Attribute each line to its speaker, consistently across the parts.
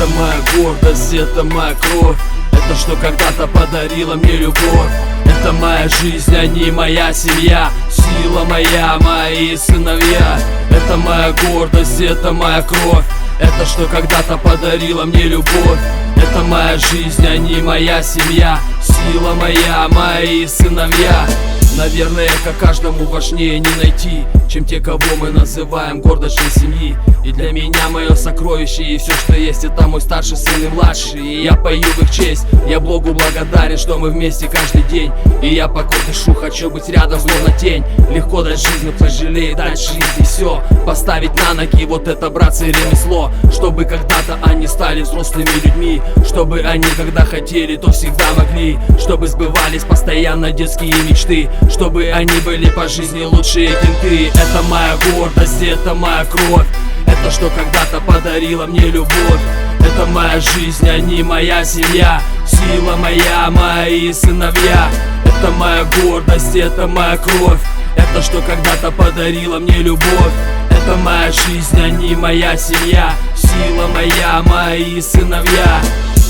Speaker 1: Это моя гордость, это моя кровь. Это что когда-то подарила мне любовь. Это моя жизнь, а не моя семья. Сила моя, мои сыновья. Это моя гордость, это моя кровь. Это что когда-то подарила мне любовь. Это моя жизнь, а не моя семья. Сила моя, мои сыновья. Наверное, как каждому важнее не найти Чем те, кого мы называем гордостью семьи. И для меня мое сокровище и все, что есть Это мой старший сын и младший. И я пою в их честь. Я Богу благодарен, что мы вместе каждый день. И я пока дышу, хочу быть рядом, словно тень. Легко дать жизнь, пожалеет дать жизнь. И все Поставить на ноги вот это, братцы, ремесло. Чтобы когда-то они стали взрослыми людьми. Чтобы они, когда хотели, то всегда могли. Чтобы сбывались постоянно детские мечты. Чтобы они были по жизни лучшие кенты Это моя гордость, это моя кровь. Это что когда-то подарила мне любовь. Это моя жизнь, а не моя семья. Сила моя, мои сыновья. Это моя гордость, это моя кровь. Это что когда-то подарила мне любовь. Это моя жизнь, а не моя семья. Сила моя, мои сыновья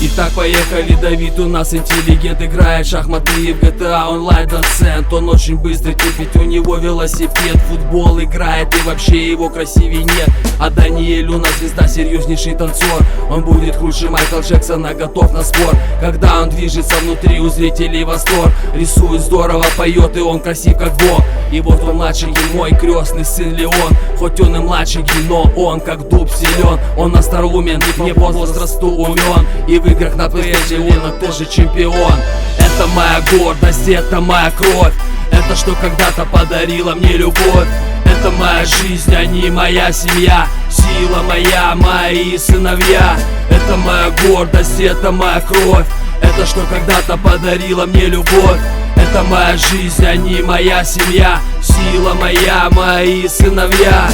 Speaker 1: Итак, поехали, Давид, у нас интеллигент Играет шахматы и в GTA Online Донцент Он очень быстрый тип, у него велосипед Футбол играет и вообще его красивее нет. А Даниэль у нас звезда, серьезнейший танцор Он будет круче Майкл Джексона, готов на спор. Когда он движется внутри, у зрителей восторг. Рисует здорово, поет и он красив как бог. И вот он младший мой крестный сын Леон. Хоть он и младший, но он как дуб силен. Он остроумен, не по возрасту умен. И вы играх на PlayStation, ты же чемпион. Это моя гордость, это моя кровь. Это что когда-то подарила мне любовь. Это моя жизнь, а не моя семья. Сила моя, мои сыновья. Это моя гордость, это моя кровь. Это что когда-то подарила мне любовь. Это моя жизнь, а не моя семья. Сила моя, мои сыновья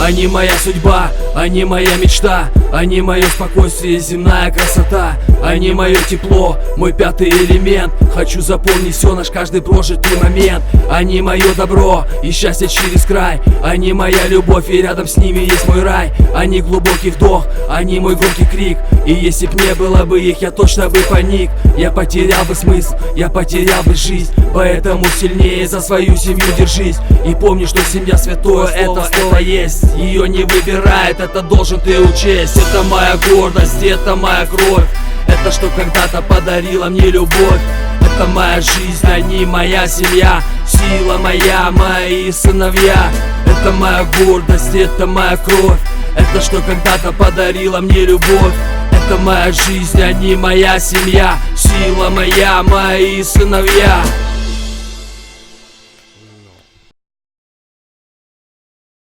Speaker 1: Они моя судьба, они моя мечта Они мое спокойствие, земная красота. Они мое тепло, мой пятый элемент. Хочу запомнить все, наш каждый прожитый момент. Они мое добро и счастье через край. Они моя любовь и рядом с ними есть мой рай. Они глубокий вдох, они мой громкий крик. И если б не было бы их, я точно бы паник. Я потерял бы смысл, я потерял бы жизнь. Поэтому сильнее за свою семью держись. И помни, что семья святое, это слово есть Ее не выбирает, это должен ты учесть. Это моя гордость, это моя кровь. Это что когда-то подарила мне любовь. Это моя жизнь, а не моя семья. Сила моя, мои сыновья. Это моя гордость, это моя кровь. Это что когда-то подарила мне любовь. Это моя жизнь, а не моя семья. Сила моя, мои сыновья